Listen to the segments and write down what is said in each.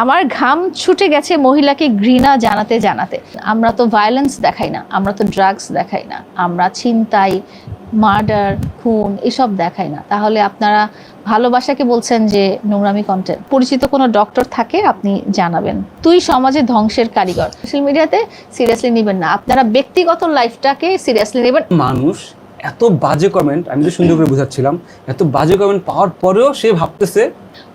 আমার ঘাম ছুটে গেছে মহিলাকে ঘৃণা জানাতে জানাতে। আমরা তো ভায়োলেন্স দেখাই না, আমরা তো ড্রাগস দেখাই না, আমরা ছিনতাই মার্ডার খুন এসব দেখাই না। তাহলে আপনারা ভালোবাসাকে বলছেন যে নোংরামি কন্টেন্ট পরিচিত কোনো ডক্টর থাকে, আপনি জানাবেন। তুই সমাজে ধ্বংসের কারিগর। সোশ্যাল মিডিয়াতে সিরিয়াসলি নেবেন না। আপনারা ব্যক্তিগত লাইফটাকে সিরিয়াসলি নেবেন। মানুষ এত বাজে কমেন্ট আমি তো সুন্দর করে বুঝাচ্ছিলাম এত বাজে কমেন্ট পাওয়ার পরেও সে ভাবতেছে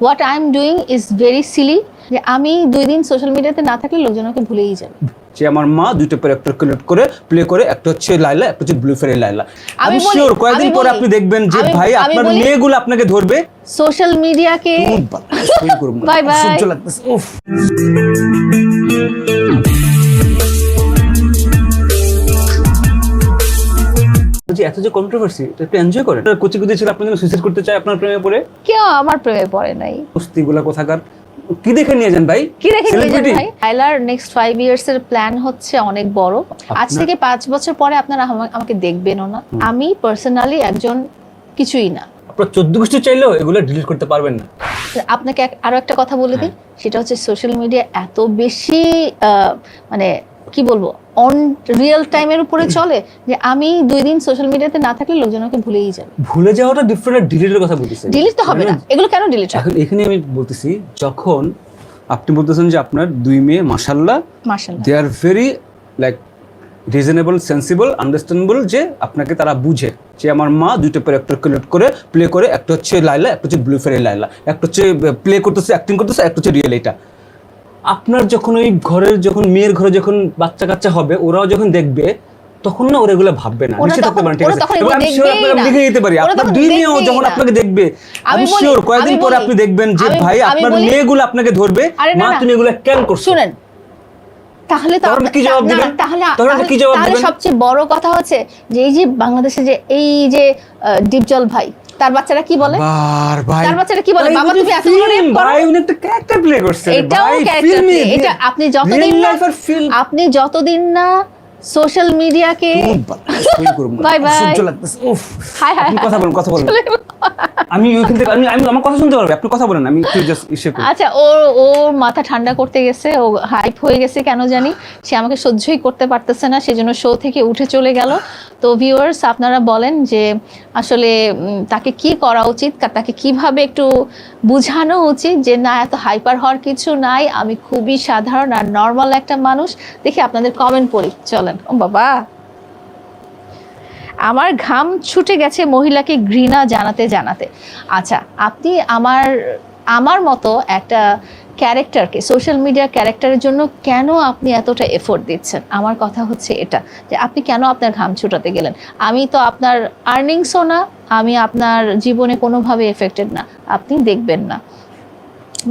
what I am doing is very silly যে আমি দুই দিন সোশ্যাল মিডিয়াতে না থাকলে লোকজন আমাকে ভুলেই যাবে যে আমার মা দুইটা পরে একটা কালেক্ট করে প্লে করে একটা হচ্ছে লাইলা একটা হচ্ছে ব্লু ফেরি লাইলা আমি শিওর কয়েকদিন পরে আপনি দেখবেন যে ভাই আপনার মেয়েগুলো আপনাকে ধরবে সোশ্যাল মিডিয়াকে। Bye bye. অসহ্য লাগতেছে উফ যে এত যে কন্ট্রোভার্সি এটা একটু এনজয় করেন। কুচি কুচি ছিল আপনার জন্য সুইসাইড করতে চায় আপনার প্রেমে পড়ে? কেউ আমার প্রেমে পড়ে নাই। কুস্তিগুলা কোথাকার। কি দেখে নিয়ে যান ভাই? কি রেখে নিয়ে যান ভাই? আইলার নেক্সট ফাইভ ইয়ার্স এর প্ল্যান হচ্ছে অনেক বড়। আজ থেকে পাঁচ বছর পরে আপনারা আমা- আমাকে দেখবেনও না। আমি পার্সোনালি একজন কিছুই না। আপনার চোদ্দ গোষ্ঠী চাইলেও এগুলো ডিলিট করতে পারবেন না। আপনাকে আরও একটা কথা বলে দিই। হ্যাঁ। সেটা হচ্ছে সোশ্যাল মিডিয়া এত বেশি আহ, মানে কি বলব অন রিয়েল টাইমের উপরে চলে যে আমি দুই দিন সোশ্যাল মিডিয়াতে না থাকলে লোকজন আমাকে ভুলেই যাবে। ভুলে যাওয়াটা ডিফারেন্ট ডিলিটের কথা বলতেছি। ডিলিট তো হবে না। এগুলো কেন ডিলিট এখন এখানে আমি বলতেছি যখন আপনি বলতেছেন যে আপনার দুই মেয়ে মাসাল্লাহ মার্শাল্লাহ they are very like reasonable sensible understandable যে আপনাকে তারা বুঝে যে আমার মা দুইটা একটা কালেক্ট করে প্লে করে একটা হচ্ছে লাইলা একটা হচ্ছে ব্লু ফেরি লাইলা একটা হচ্ছে প্লে করতেছে অ্যাক্টিং করতেছে একটা হচ্ছে রিয়েল এটা। আপনার যখন ওই ঘরের যখন মেয়ের ঘরে যখন বাচ্চা কাচ্চা হবে ওরাও যখন দেখবে তখন না ওরা এগুলো ভাববে না। নিশ্চয়ই থাকতে পারেন ঠিক আছে? এবং আমি দেখবেই আপনাকে। লিখে দিতে পারি। আপনার দুই মেয়েও যখন আপনাকে দেখবে আমি শিওর কয়েকদিন পরে আপনি দেখবেন যে ভাই আপনার মেয়েগুলো আপনাকে ধরবে। না, মা তুমি এগুলো কেন করছ? শুনেন। তাহলে তো কি জবাব দিবেন? তাহলে কি জবাব তাহলে সবচেয়ে বড় কথা হচ্ছে যে এই যে বাংলাদেশে যে এই যে ডিপজল ভাই তার বাচ্চারা কি বলে? তার বাচ্চারা কি বলে? বাবা, তুমি এতগুলো film, rape করো? ভাই উনি একটা ক্যারেক্টার প্লে করছে এটাও। এ, এটা আপনি যতদিন না আপনি যতদিন না সোশ্যাল মিডিয়াকে. অসহ্য লাগতেছে উফ। হাই হাই আপনি কথা বলেন কথা বলেন। আমি ওইখান থেকে আমি আমি আমার কথা শুনতে পারব আপনি কথা বলেন আমি একটু জাস্ট ইসে করি। আচ্ছা ও ও মাথা ঠান্ডা করতে গেছে ও হাইপ হয়ে গেছে কেন জানি। সে আমাকে সহ্যই করতে পারতেছে না সেজন্য শো থেকে উঠে চলে গেল। তো ভিউয়ার্স আপনারা বলেন যে আসলে তাকে কি করা উচিত তাকে কীভাবে একটু বুঝানো উচিত যে না, এত হাইপার হওয়ার কিছু নাই, আমি খুবই সাধারণ আর নর্মাল একটা মানুষ। দেখি আপনাদের কমেন্ট পড়ি। চলেন। ও বাবা! আমার ঘাম ছুটে গেছে মহিলাকে ঘৃণা জানাতে জানাতে। আচ্ছা আপনি আমার আমার মতো একটা ক্যারেক্টারকে সোশ্যাল মিডিয়া ক্যারেক্টারের জন্য কেন আপনি এতটা এফোর্ট দিচ্ছেন? আমার কথা হচ্ছে এটা, যে আপনি কেন আপনার ঘাম ছুটাতে গেলেন? আমি তো আপনার আর্নিংসও না, আমি আপনার জীবনে কোনোভাবে এফেক্টেড না, আপনি দেখবেন না।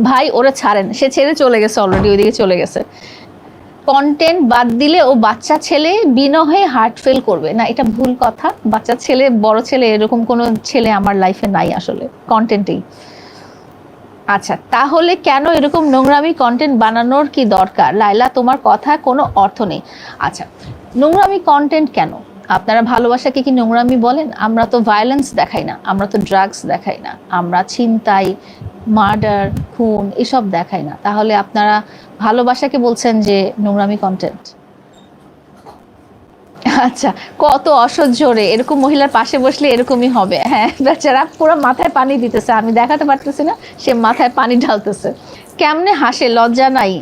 ভাই, ওরা ছাড়েন, সে ছেড়ে চলে গেছে অলরেডি ওইদিকে চলে গেছে। কন্টেন্ট বাদ দিলে ও বাচ্চা ছেলে বিনহে হার্ট ফেল করবে। না, এটা ভুল কথা, বাচ্চা ছেলে, বড় ছেলে, এরকম কোনো ছেলে আমার লাইফে নাই আসলে কন্টেন্টেই আচ্ছা তাহলে কেন এরকম নোংরামি কন্টেন্ট বানানোর কি দরকার? লাইলা তোমার কথা কোনো অর্থ নেই। আচ্ছা নোংরামি কন্টেন্ট কেন? আপনারা ভালোবাসাকে কি নোংরামি বলেন? আমরা তো ভায়োলেন্স দেখাই না, আমরা তো ড্রাগস দেখাই না, আমরা ছিনতাই মার্ডার খুন, এসব দেখাই না। তাহলে আপনারা ভালোবাসাকে বলছেন যে নোংরামি কন্টেন্ট আচ্ছা কত অসহ্য রে। এরকম মহিলার পাশে বসলে এরকমই হবে। হ্যাঁ বেচারা পুরো মাথায় পানি দিতেছে। আমি দেখাতে পারতেছি না, সে মাথায় পানি ঢালতেছে। কেমনে হাসে? লজ্জা নাই।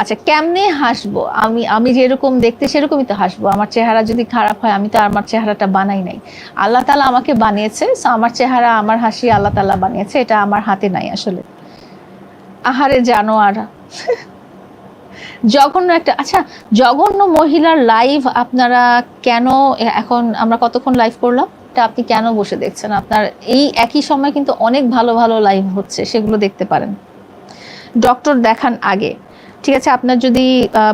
আচ্ছা কেমনে হাসবো? আমি আমি যেরকম দেখতে সেরকমই তো হাসবো। আমার চেহারা যদি খারাপ হয়, আমি তো আমার চেহারাটা বানাই নাই। আল্লাহ তালা আমাকে বানিয়েছে so আমার চেহারা, আমার হাসি আল্লাহ তালা বানিয়েছে। এটা আমার হাতে নাই আসলে। আহারে জানোয়ার। জঘন্য একটা আচ্ছা জঘন্য মহিলার লাইভ আপনারা কেন, এখন আমরা কতক্ষণ লাইভ করলাম? এটা আপনি কেন বসে দেখছেন? আপনার এই একই সময় কিন্তু অনেক ভালো ভালো লাইভ হচ্ছে, সেগুলো দেখতে পারেন। ডক্টর দেখান আগে। ঠিক আছে, আপনার যদি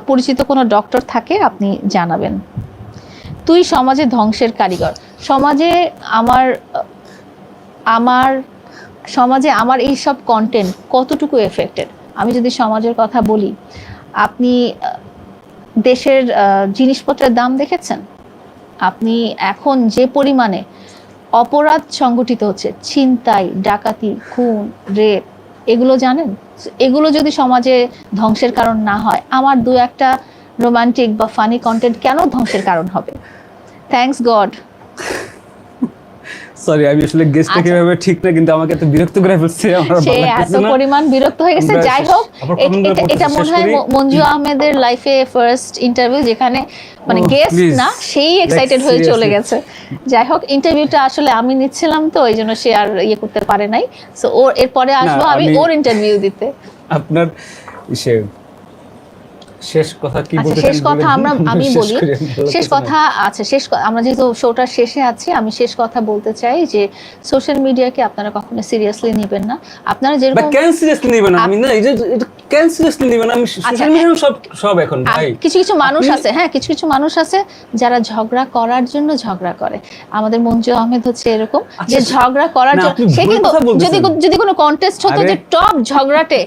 পরিচিত কোনো ডক্টর থাকে, আপনি জানাবেন। তুই সমাজে ধ্বংসের কারিগর। সমাজে আমার আমার, সমাজে আমার এই সব কন্টেন্ট কতটুকু এফেক্টেড আমি যদি সমাজের কথা বলি আপনি দেশের জিনিসপত্রের দাম দেখেছেন? আপনি এখন যে পরিমাণে অপরাধ সংগঠিত হচ্ছে, ছিনতাই, ডাকাতি, খুন, রেপ, এগুলো জানেন? এগুলো যদি সমাজে ধ্বংসের কারণ না হয়, আমার দু একটা রোমান্টিক বা ফানি কন্টেন্ট কেন ধ্বংসের কারণ হবে? থ্যাঙ্কস গড সরি আমি আসলে আচ্ছা। ঠিক না কিন্তু আমাকে এত বিরক্ত করে ফেলছে আমার সে এত পরিমাণ বিরক্ত হয়ে গেছে। যাই হোক এটা- মনে হয় মঞ্জু আহমেদের লাইফে ফার্স্ট ইন্টারভিউ যেখানে মানে Oh, গেস্ট না সেই এক্সাইটেড হয়ে চলে গেছে। যাই হোক ইন্টারভিউটা আসলে আমি নিচ্ছিলাম তো এই জন্য সে আর ইয়ে করতে পারে নাই। সো ওর এরপরে আসব আমি আমি- ওর ইন্টারভিউ দিতে। আপনার সে শেষ কথা কি আচ্ছা বলতে শেষ কথা আমরা আমি বলি। শেষ কথা আচ্ছা শেষ আমরা যেহেতু শোটার শেষে আছি আমি শেষ কথা বলতে চাই যে সোশ্যাল মিডিয়াকে আপনারা কখনো সিরিয়াসলি নেবেন না। আপনারা যেরকম কেন সিরিয়াসলি নেবেন? আমি না এই যে কেন সিরিয়াসলি নেবেন? আমি সোশ্যাল মিডিয়া সব সব এখন আচ্ছা, ভাই। কিছু কিছু মানুষ আছে হ্যাঁ কিছু কিছু মানুষ আছে যারা ঝগড়া করার জন্য ঝগড়া করে। আমাদের মঞ্জু আহমেদ হচ্ছে এরকম যে আচ্ছা, ঝগড়া করার জন্য সে কিন্তু যদি যদি কোনো কন্টেস্ট হতো যে টপ ঝগড়াটে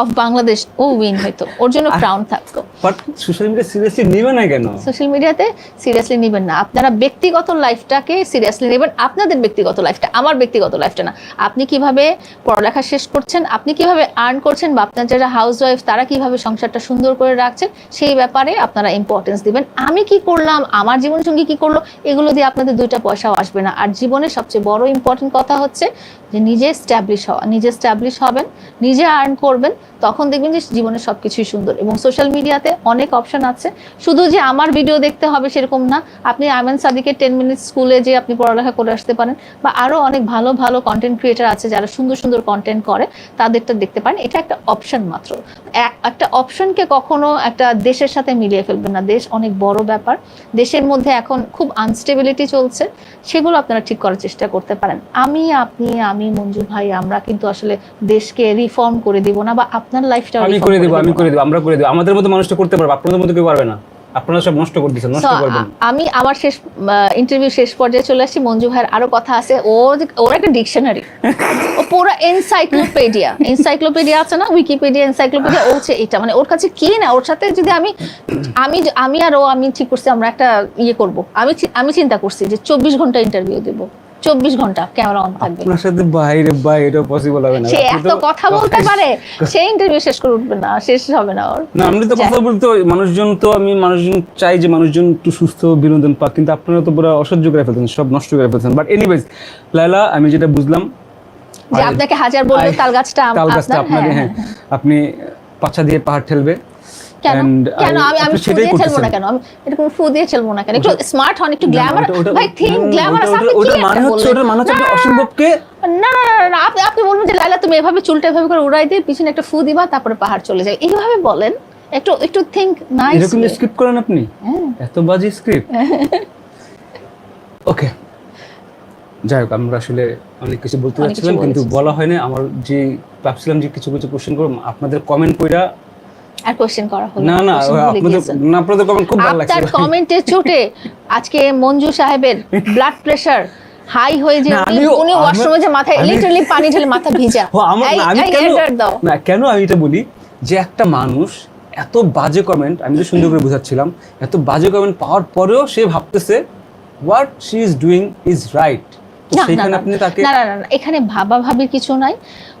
অফ বাংলাদেশ ও উইন হইতো ওর জন্য ক্রাউন থাকতো। বাট সোশ্যাল মিডিয়া সিরিয়াসলি নেবে না কেন? সোশ্যাল মিডিয়াতে সিরিয়াসলি নেবেন না। আপনারা ব্যক্তিগত লাইফটাকে সিরিয়াসলি নেবেন আপনাদের ব্যক্তিগত লাইফটা আমার ব্যক্তিগত লাইফটা না। আপনি কীভাবে পড়ালেখা শেষ করছেন আপনি কীভাবে আর্ন করছেন বা আপনার যারা হাউস ওয়াইফ তারা কীভাবে সংসারটা সুন্দর করে রাখছেন সেই ব্যাপারে আপনারা ইম্পর্টেন্স দিবেন। আমি কি করলাম আমার জীবনসঙ্গী কি করল এগুলো দিয়ে আপনাদের দুইটা পয়সাও আসবে না। আর জীবনের সবচেয়ে বড় ইম্পর্টেন্ট কথা হচ্ছে যে নিজে স্ট্যাবলিশ হওয়া, নিজে স্ট্যাবলিশ হবেন, নিজে আর্ন করবেন, তখন দেখবেন যে জীবনে সব কিছুই সুন্দর। এবং সোশ্যাল মিডিয়াতে অনেক অপশন আছে। শুধু যে আমার ভিডিও দেখতে হবে সেরকম না, আপনি আমেন সাদিকের টেন মিনিটস স্কুলে যে আপনি পড়ালেখা করে আসতে পারেন, বা আরও অনেক ভালো ভালো কন্টেন্ট ক্রিয়েটার আছে যারা সুন্দর সুন্দর কন্টেন্ট করে, তাদেরটা দেখতে পারেন। এটা একটা অপশন মাত্র। একটা অপশনকে কখনো একটা দেশের সাথে মিলিয়ে ফেলবেন না। দেশ অনেক বড় ব্যাপার। দেশের মধ্যে এখন খুব আনস্টেবিলিটি চলছে। সেগুলো আপনারা ঠিক করার চেষ্টা করতে পারেন। আমি, আপনি, আমি মঞ্জু ভাই আমরা কিন্তু আসলে দেশকে রিফর্ম করে দিব না বা আপনার লাইফটা আমি করে দেবো আমি করে দেবো আমরা করে দেবো। আমাদের মতো মানুষটা করতে পারব আপনাদের মতো কেউ পারবে না। আপনারা সব নষ্ট করে দিচ্ছেন নষ্ট করবেন। আমি আমার শেষ ইন্টারভিউ শেষ পর্যায়ে চলে আসছি মঞ্জু ভাইয়ের আরও কথা আছে। ও ওর একটা ডিকশনারি ও পুরো এনসাইক্লোপিডিয়া এনসাইক্লোপিডিয়া আছে না? উইকিপিডিয়া এনসাইক্লোপিডিয়া ও হচ্ছে এটা। মানে ওর কাছে কি না? ওর সাথে যদি আমি আমি আমি আর ও আমি ঠিক করছি আমরা একটা ইয়ে করব। আমি আমি চিন্তা করছি যে চব্বিশ ঘণ্টা ইন্টারভিউ দেবো। চব্বিশ ঘণ্টা ক্যামেরা অন থাকবে। আপনার সাথে বাইরে বাই এটা পসিবল হবে না। সে এত কথা বলতে পারে সে ইন্টারভিউ শেষ করে উঠবে না শেষ হবে না ওর। না আমি তো কথা বলতে মানুষজন তো আমি মানুষজন চাই যে মানুষজন একটু সুস্থ বিনোদন পাক কিন্তু আপনারা তো পুরো অসহ্য করে ফেলছেন সব নষ্ট করে ফেলছেন। বাট এনিওয়েজ লাইলা আমি যেটা বুঝলাম যে আপনাকে হাজার আই- তাল গাছটা আম- তাল গাছটা আপনার হ্যাঁ। আপনি পাছা দিয়ে পাহাড় ঠেলবে কেন? And কেন? I- আমি আমি ফু দিয়ে খেলব না কেন? আমি এরকম ফু দিয়ে খেলব না কেন? একটু স্মার্ট হন একটু গ্ল্যামার ওটা- ওটা- ভাই থিঙ্ক না, না, গ্ল্যামার ওটা- আপনি ওটা- কি ওটার একটা মানে হচ্ছে বললেন? মানে হচ্ছে অসম্ভবকে না না না, না, না, আপনি আপনি বলবেন যে লাইলা তুমি এভাবে চুলটা এভাবে করে উড়াই দিয়ে পিছনে একটা ফু দিবা তারপরে পাহাড় চলে যাবে এইভাবে বলেন। একটু একটু থিঙ্ক নাইস এরকম স্ক্রিপ্ট করেন আপনি? হ্যাঁ। এত বাজে স্ক্রিপ্ট ওকে যাই হোক আমরা আসলে অনেক কিছু বলতে যাচ্ছিলাম কিন্তু। বলা হয়নি। আমার যে ভাবছিলাম যে কিছু কিছু কোশ্চেন করব আপনাদের কমেন্ট কইরা আর কোশ্চেন করা হলো না না আপনাদের আপনাদের কমেন্ট খুব ভালো লাগছে আপনার কমেন্টে চোটে আজকে মঞ্জু সাহেবের ব্লাড প্রেশার হাই হয়ে যে উনি- ওয়াশরুমে যে মাথায় লিটারালি পানি ঢেলে মাথা ভিজা। আমি কেন না কেন আমি এটা বলি? যে একটা মানুষ এত বাজে কমেন্ট আমি তো সুন্দর করে বোঝাচ্ছিলাম এত বাজে কমেন্ট পাওয়ার পরেও সে ভাবতেছে what she is doing is right তো না, না, সেখানে না, আপনি তাকে না না না, এখানে ভাবা ভাবির কিছু নাই।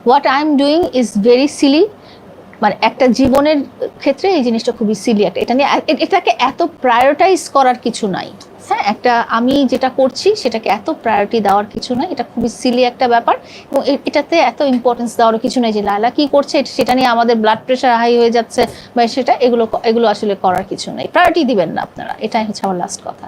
What I am doing is very silly মানে একটা জীবনের ক্ষেত্রে এই জিনিসটা খুবই সিলি একটা। এটা নিয়ে এটাকে এত প্রায়োরিটাইজ করার কিছু নাই। হ্যাঁ একটা আমি যেটা করছি সেটাকে এত প্রায়োরিটি দেওয়ার কিছু নয় এটা খুবই সিলি একটা ব্যাপার এবং এটাতে এত ইম্পর্টেন্স দেওয়ার কিছু নেই যে লালা কি করছে সেটা নিয়ে আমাদের ব্লাড প্রেশার হাই হয়ে যাচ্ছে বা সেটা, এগুলো এগুলো আসলে করার কিছু নেই। প্রায়োরিটি দিবেন না আপনারা। এটাই হচ্ছে আমার লাস্ট কথা।